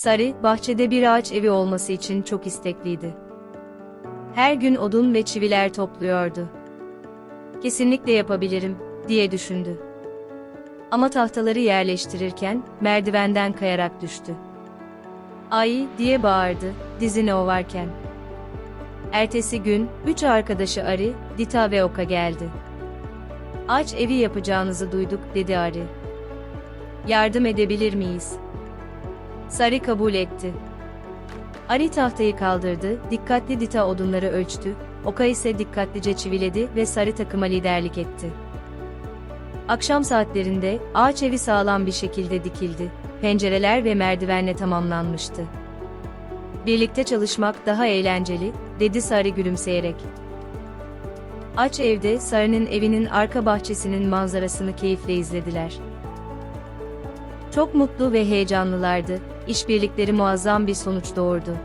Sarı, bahçede bir ağaç evi olması için çok istekliydi. Her gün odun ve çiviler topluyordu. Kesinlikle yapabilirim, diye düşündü. Ama tahtaları yerleştirirken, merdivenden kayarak düştü. Ay, diye bağırdı, dizini ovarken. Ertesi gün, üç arkadaşı Ari, Dita ve Oka geldi. Ağaç evi yapacağınızı duyduk, dedi Ari. Yardım edebilir miyiz? Sari kabul etti. Ari tahtayı kaldırdı, dikkatli Dita odunları ölçtü, Oka ise dikkatlice çiviledi ve Sari takıma liderlik etti. Akşam saatlerinde, ağaç evi sağlam bir şekilde dikildi, pencereler ve merdivenle tamamlanmıştı. Birlikte çalışmak daha eğlenceli, dedi Sari gülümseyerek. Aç evde Sarı'nın evinin arka bahçesinin manzarasını keyifle izlediler. Çok mutlu ve heyecanlılardı, işbirlikleri muazzam bir sonuç doğurdu.